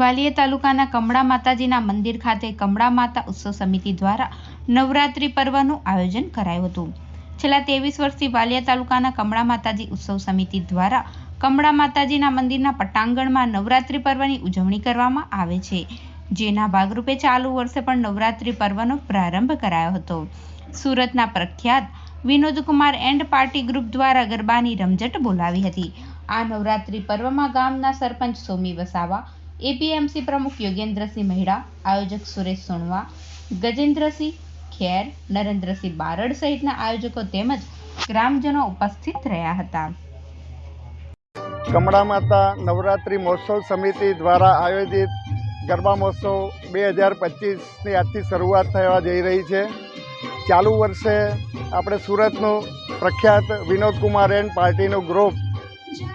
વાલિયા તાલુકાના કમળા માતાજીના મંદિર ખાતે કમળા માતા ઉત્સવ સમિતિ દ્વારા નવરાત્રિ પર્વનું આયોજન કરાયું હતું. છેલ્લા ત્રેવીસ વર્ષથી વાલિયા તાલુકાના કમળા માતાજી ઉત્સવ સમિતિ દ્વારા કમળા માતાજીના મંદિરના પટાંગણમાં નવરાત્રિ પર્વની ઉજવણી કરવામાં આવે છે. જેના ભાગરૂપે ચાલુ વર્ષે પણ નવરાત્રિ પર્વનો પ્રારંભ કરાયો હતો. સુરતના પ્રખ્યાત વિનોદકુમાર એન્ડ પાર્ટી ગ્રુપ દ્વારા ગરબાની રમઝટ બોલાવી હતી. આ નવરાત્રિ પર્વમાં ગામના સરપંચ સોમી વસાવા એપીએમસી પ્રમુખ યોગેન્દ્રસિંહ મહેડા આયોજક સુરેશ સોણવા ગજેન્દ્રસિંહ ખેર, નરેન્દ્રસિંહ બારડ સહિતના આયોજકો તેમજ ગ્રામજનો ઉપસ્થિત રહ્યા હતા. કમળા માતા નવરાત્રિ મહોત્સવ સમિતિ દ્વારા આયોજિત ગરબા મહોત્સવ બે હજાર પચીસની આજથી શરૂઆત થવા જઈ રહી છે. ચાલુ વર્ષે આપણે સુરતનું પ્રખ્યાત વિનોદ કુમાર એન્ડ પાર્ટીનું ગ્રુપ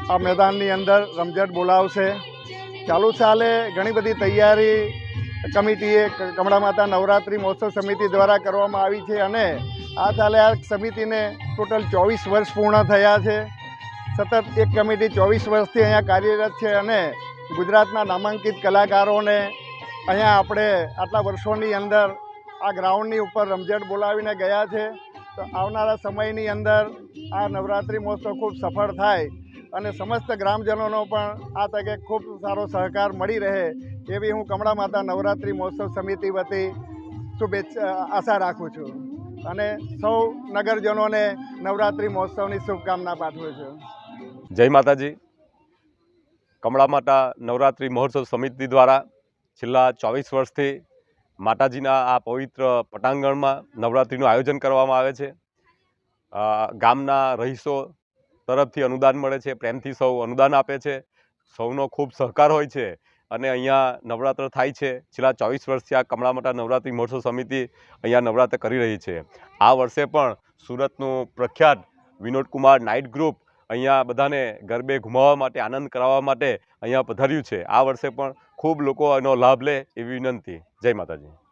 આ મેદાનની અંદર રમઝટ બોલાવશે. ચાલુ સાલે ઘણી બધી તૈયારી કમિટીએ, કમળા માતા નવરાત્રિ મહોત્સવ સમિતિ દ્વારા કરવામાં આવી છે અને આ સાલે આ સમિતિને ટોટલ ચોવીસ વર્ષ પૂર્ણ થયા છે. સતત એક કમિટી ચોવીસ વર્ષથી અહીંયા કાર્યરત છે અને ગુજરાતના નામાંકિત કલાકારોને અહીંયા આપણે આટલા વર્ષોની અંદર આ ગ્રાઉન્ડની ઉપર રમઝટ બોલાવીને ગયા છે. તો આવનારા સમયની અંદર આ નવરાત્રિ મહોત્સવ ખૂબ સફળ થાય અને સમસ્ત ગ્રામજનોનો પણ આ તકે ખૂબ સારો સહકાર મળી રહે એવી હું કમળા માતા નવરાત્રિ મહોત્સવ સમિતિ વતી શુભેચ્છા આશા રાખું છું. અને સૌ નગરજનોને નવરાત્રિ મહોત્સવની શુભકામના પાઠવું છું. જય માતાજી. કમળા માતા નવરાત્રિ મહોત્સવ સમિતિ દ્વારા છેલ્લા ચોવીસ વર્ષથી માતાજીના આ પવિત્ર પટાંગણમાં નવરાત્રિનું આયોજન કરવામાં આવે છે. ગામના રહીશો તરફથી અનુદાન મળે છે, પ્રેમથી સૌ અનુદાન આપે છે. સૌનો ખૂબ સહકાર હોય છે અને અહીંયા નવરાત્ર થાય છે. છેલ્લા ચોવીસ વર્ષથી આ કમળા નવરાત્રિ મહોત્સવ સમિતિ અહીંયા નવરાત્ર કરી રહી છે. આ વર્ષે પણ સુરતનું પ્રખ્યાત વિનોદકુમાર નાઇટ ગ્રુપ અહીંયા બધાને ગરબે ઘુમાવવા માટે, આનંદ કરાવવા માટે અહીંયા પધાર્યું છે. આ વર્ષે પણ ખૂબ લોકો એનો લાભ લે એવી વિનંતી. જય માતાજી.